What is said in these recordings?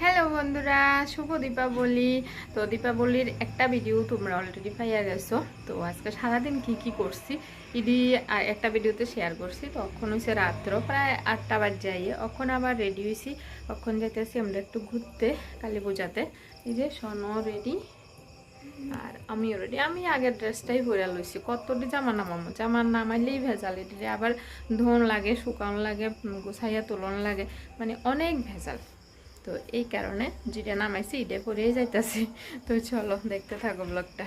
Hello বন্ধুরা, শুভ দীপাবলি। তো দীপাবলির একটা ভিডিও তোমরা অলরেডি পাইয়া গেছো। তো আজকে সারাদিন কি কি করছি, ইডি একটা ভিডিওতে শেয়ার করছি। তখন হয়েছে রাত্র, প্রায় আটটা বার যাই এখন আবার রেডি হয়েছি তখন যাইতেছি আমরা একটু ঘুরতে, কালী পূজাতে। এই যে সনও রেডি আর আমিও রেডি আমি আগের ড্রেসটাই পরে লইছি। কতটি জামা নামামো জামা নামাইলেই ভেজাল। এটি আবার ধন লাগে, শুকানো লাগে গুছাইয়া তোলন লাগে। মানে অনেক ভেজাল। তো এই কারণে যেটা নামাইছি এটা পরেই যাইতেছি। তো চলো দেখতে থাকো ব্লগটা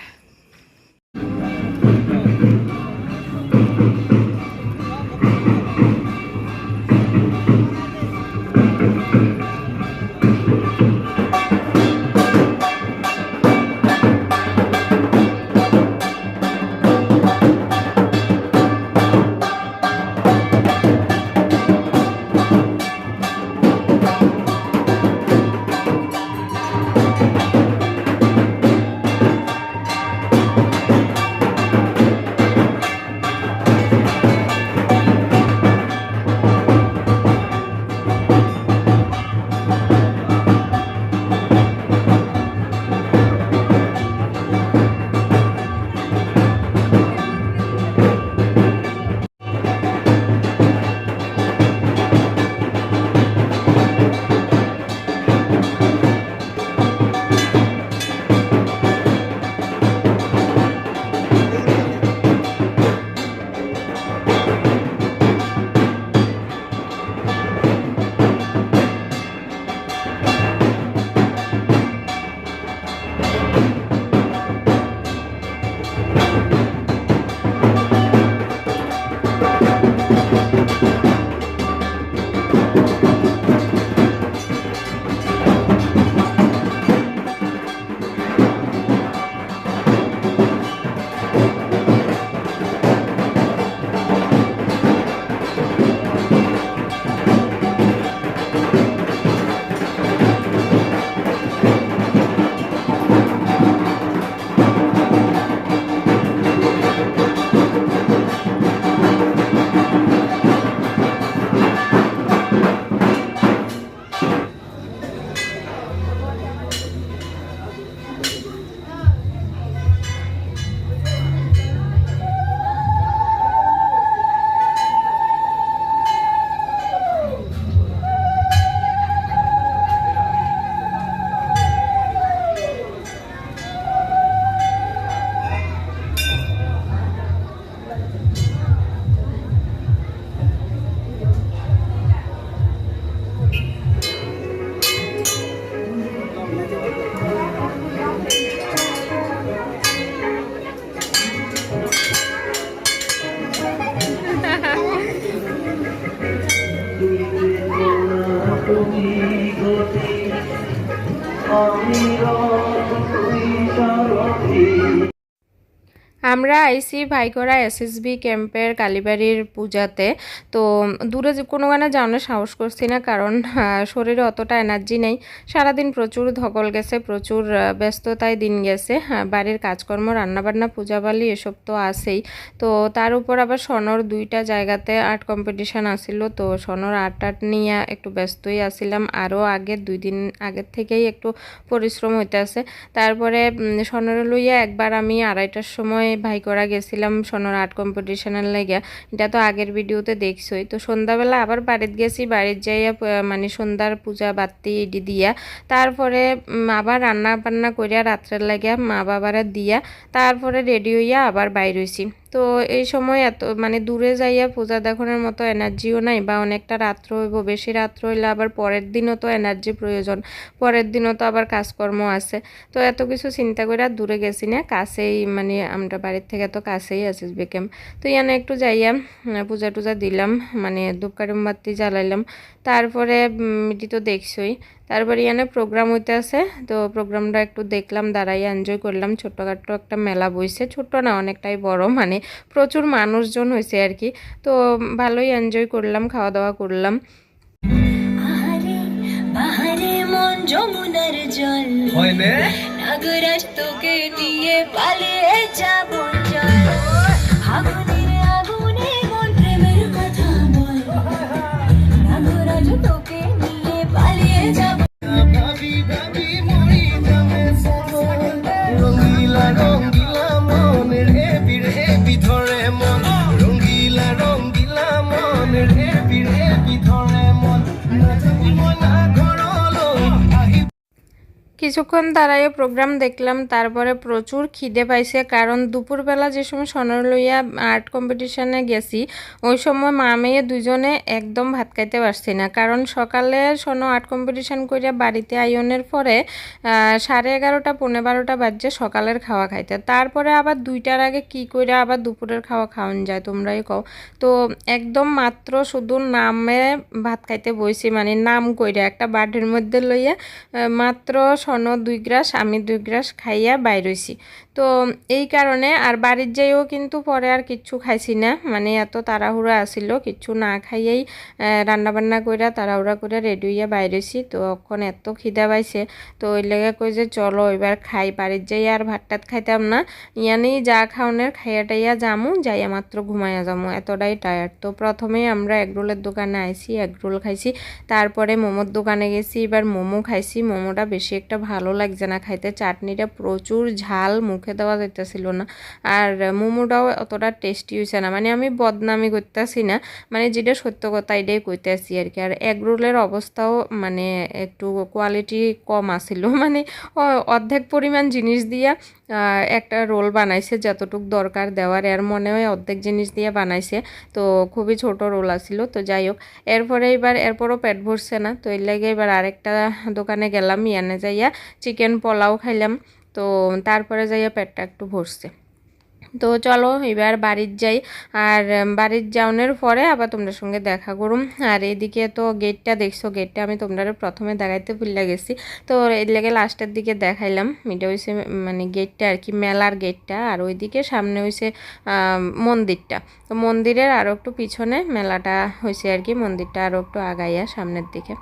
Oh, আমরা আইসি ভাইকরা এসএসবি ক্যাম্পের কালীবাড়ির পূজাতে। তো দূরে যে কোনো গানে যাওয়ানোর সাহস করছি না কারণ শরীরে অতটা এনার্জি নেই। সারাদিন প্রচুর ধকল গেছে প্রচুর ব্যস্ততায় দিন গেছে। হ্যাঁ, বাড়ির কাজকর্ম রান্নাবান্না পূজাবালি এসব তো আছেই। তো তার উপর আবার সনর দুইটা জায়গাতে আর্ট কম্পিটিশান আসিল। তো সনর আর্ট টার্ট নিয়ে একটু ব্যস্তই আছিলাম আরও আগের দুই দিন আগের থেকেই একটু পরিশ্রম হইতে আছে তারপরে সনরে লইয়া একবার আমি আড়াইটার সময় ভাই করা গেছিলাম সোনার আর্ট কম্পিটিশনের লাগিয়া এটা তো আগের ভিডিওতে দেখছই। তো সন্ধ্যাবেলা আবার বাড়িতে গেছি বাড়ির যাইয়া মানে সন্ধ্যার পূজা বাতি এটি দিয়া। তারপরে আবার রান্না বান্না করিয়া রাত্রের লাগিয়া মা বাবারা দিয়া, তারপরে রেডি হইয়া আবার বাইর হইছি। তো এই সময় এত মানে দূরে যাইয়া পূজা দেখানোর মতো এনার্জিও নাই বা অনেকটা রাত্র হইব বেশি রাত্র হইলে আবার পরের দিনও তো এনার্জি প্রয়োজন পরের দিনও তো আবার কাজকর্ম আছে। তো এত কিছু চিন্তা করে আর দূরে গেছি না কাছেই মানে আমরা বাড়ির থেকে তো কাছেই আছি বেকেম। তো ইয়ানে একটু যাইয়া পূজা টুজা দিলাম মানে ধূপকাঠি জ্বালাইলাম। তারপরে উম, এটি তো দেখছই। তারপরে ইয়ানে প্রোগ্রাম হইতে আছে। তো প্রোগ্রামটা একটু দেখলাম দাঁড়াই এনজয় করলাম। ছোট্টখাট্টো একটা মেলা বইছে। ছোট্ট না অনেকটাই বড় মানে প্রচুর মানুষজন হয়েছে আর কি। তো ভালোই এনজয় করলাম খাওয়া দাওয়া করলাম যমুনার জল। নাগরাজ তোকে নিয়ে পালিয়ে যাব। কিছুক্ষণ দাঁড়াইয়ে প্রোগ্রাম দেখলাম, তারপরে প্রচুর খিদে পাইছে, কারণ দুপুরবেলা যে সময় সোনার লইয়া আর্ট কম্পিটিশনে গেছি, ওই সময় মা মেয়ে দুজনে একদম ভাত খাইতে পারছি না। কারণ সকালে সোনো আর্ট কম্পিটিশন করিয়া বাড়িতে আইনের পরে সাড়ে এগারোটা পনেরো বারোটা বাজছে সকালের খাওয়া খাইতে। তারপরে আবার দুইটার আগে কি করে আবার দুপুরের খাওয়া খাওয়ান যায়, তোমরাই কও। তো একদম মাত্র শুধু নামে ভাত খাইতে বইছি মানে নাম কইরা একটা বাটির মধ্যে লইয়া মাত্র স্বর্ণ দুই গ্রাস আমি দুই গ্রাস খাইয়া বাইর হইছি। তো এই কারণে আর বাড়ির যাইও কিন্তু পরে আর কিচ্ছু খাইছি না। মানে এত তাড়াহুড়া আসিল, কিচ্ছু না খাইয়েই রান্না বান্না কইরা তাড়াহুড়া করে রেডি হইয়া বাইরেছি তো এখন এত খিদা পাইছে, তো ওই লেগে কই যে চলো এবার খাই, বাড়ির যাই আর ভাত টাত খাইতাম না। ইয়ানেই যা খাওনের খাইয়া টাইয়া যামু, যাইয়া মাত্র ঘুমাইয়া যামু, এতটাই টায়ার্ড তো প্রথমেই আমরা এগরোলের দোকানে আইছি এগরোল খাইছি। তারপরে মোমোর দোকানে গেছি, এবার মোমো খাইছি। মোমোটা বেশি একটা ভালো লাগছে না খাইতে, চাটনিটা প্রচুর ঝাল, মুখে দেওয়া যাইতেছিল না। আর মোমোটাও অতটা টেস্টি হয়েছে না। মানে আমি বদনামি করতেছি না। মানে যেটা সত্য কথা এটাই কইতেছি আর কি। আর এগরোলের অবস্থাও মানে একটু কোয়ালিটি কম আসিল মানে অর্ধেক পরিমাণ জিনিস দিয়া একটা রোল বানাইছে যতটুক দরকার দেওয়ার। এর মনে হয় অর্ধেক জিনিস দিয়ে বানাইছে। তো খুবই ছোট রোল আসিল তো যাই হোক, এরপরে এবার, এরপরও পেট ভরছে না। তো এর লাগে এবার আরেকটা দোকানে গেলাম, ইয়ানে যাইয়া চিকেন পোলাও খাইলাম। তো তারপরে যাইয়া পেটটা একটু ভরছে। তো চলো, এবার বাড়ির যাই। আর বাড়ির যাওনের পরে আবার তোমাদের সঙ্গে দেখা করুম। আর এদিকে তো গেটটা দেখছ, গেটটা আমি তোমরা প্রথমে দেখাইতে ভুলে গেছি। তো এর লেগে লাস্টের দিকে দেখাইলাম। এটা হয়েছে মানে গেটটা আর কি, মেলার গেটটা। আর ওইদিকে সামনে হয়েছে মন্দিরটা। তো মন্দিরের আরও একটু পিছনে মেলাটা হয়েছে আর কি, মন্দিরটা আরও একটু আগাইয়া সামনের দিকে।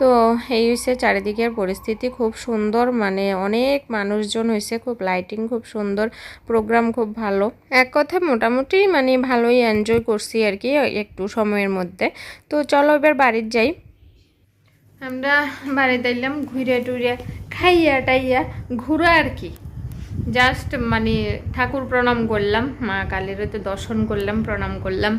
তো এই হয়েছে চারিদিকের পরিস্থিতি খুব সুন্দর মানে অনেক মানুষজন হয়েছে খুব লাইটিং খুব সুন্দর প্রোগ্রাম খুব ভালো। এক কথা মোটামুটি মানে ভালোই এনজয় করছি আর কি একটু সময়ের মধ্যে। তো চলো এবার বাড়ির যাই। আমরা বাড়িতে এলাম ঘুরে টুরে, খাইয়া টাইয়া ঘুরো আর কি। জাস্ট মানে ঠাকুর প্রণাম করলাম, মা কালীর তো দর্শন করলাম, প্রণাম করলাম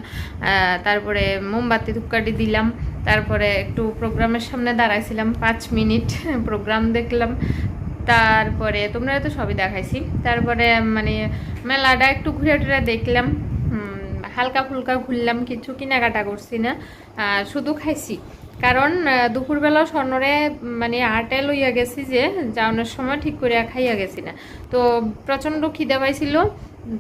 তারপরে মোমবাতি ধূপকাঠি দিলাম, তারপরে একটু প্রোগ্রামের সামনে দাঁড়াইছিলাম, পাঁচ মিনিট প্রোগ্রাম দেখলাম, তারপরে তোমরা তো সবই দেখাইছি, তারপরে মানে মেলাটা একটু ঘুরে টুরে দেখলাম হালকা ফুলকা ঘুরলাম, কিছু কেনাকাটা করছি না শুধু খাইছি। কারণ দুপুরবেলা স্বর্ণরে মানে আটে লইয়া গেছি যে, যাওয়ানোর সময় ঠিক করে খাইয়া গেছি না। তো প্রচণ্ড খিদে পাইছিল,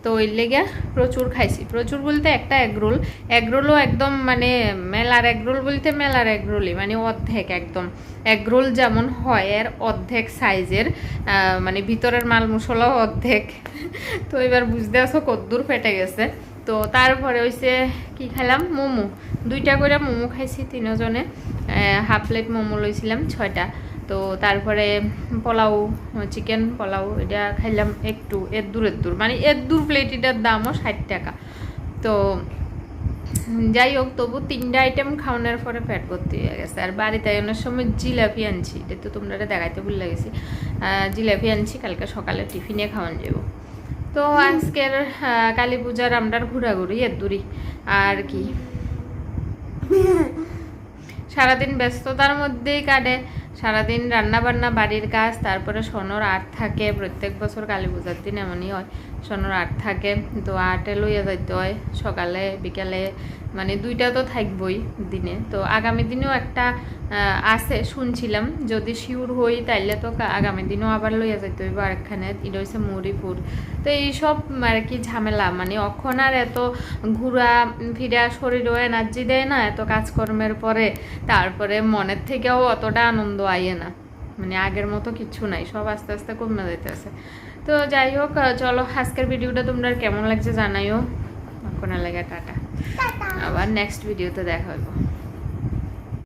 তো ওই লেগে প্রচুর খাইছি। প্রচুর বলতে একটা এগরোল। এগরোলও একদম মানে মেলার এগরোল বলতে মেলার এগরোলই মানে অর্ধেক একদম। এগরোল যেমন হয়, এর অর্ধেক সাইজের মানে ভিতরের মাল মশলাও অর্ধেক। তো এবার বুঝতে আসো কদ্দূর ফেটে গেছে। তো তারপরে হইছে, কি খেলাম মোমো। দুইটা করে মোমো খাইছি তিনজনে। হাফ প্লেট মোমো লইছিলাম, ছয়টা। তো তারপরে পোলাও চিকেন, পোলাও, এটা খাইলাম একটু এর দূর মানে এর দূর প্লেট এটার দামও ষাট টাকা। তো যাই হোক, তবু তিনটা আইটেম খাওয়ানোর পরে ফ্যাট ভর্তি হয়ে গেছে। আর বাড়িতে আনার সময় জিলাপি আনছি, এটা তো তোমরা দেখাইতে ভুলে গেছি। জিলাপি আনছি, কালকে সকালে টিফিনে খাওয়ান যাব। তো আজকের কালী পূজার আমরার ঘোরাঘুরি এর দূরি আর কি? সারাদিন ব্যস্ততার মধ্যেই কাটে। সারাদিন রান্না বান্না বাড়ির কাজ, তারপরে সোনর আর থাকে। প্রত্যেক বছর কালী পূজার দিন এমনই হয়। সোনর আট থাকে। তো আটে লইয়া যাইতে হয় সকালে, বিকালে মানে দুইটা তো থাকবই দিনে। তো আগামী দিনেও একটা আছে শুনছিলাম। যদি শিউর হই তাইলে তো আগামী দিনও আবার লইয়া যাইতে হইব আরেকখানে। এটা হচ্ছে মুড়িপুর তো এইসব আর কি ঝামেলা। মানে অখন আর এত ঘুরা ফিরা শরীরও এনার্জি দেয় না, এত কাজকর্মের পরে। তারপরে মনের থেকেও অতটা আনন্দ আইয়ে না। মানে আগের মতো কিছু নাই। সব আস্তে আস্তে কমে যাইতেছে। তো যাই হোক চলো আজকের ভিডিওটা তোমরা কেমন লাগছে জানাইও। কোনো লাগে টাটা। আবার নেক্সট ভিডিওতে দেখা হইব।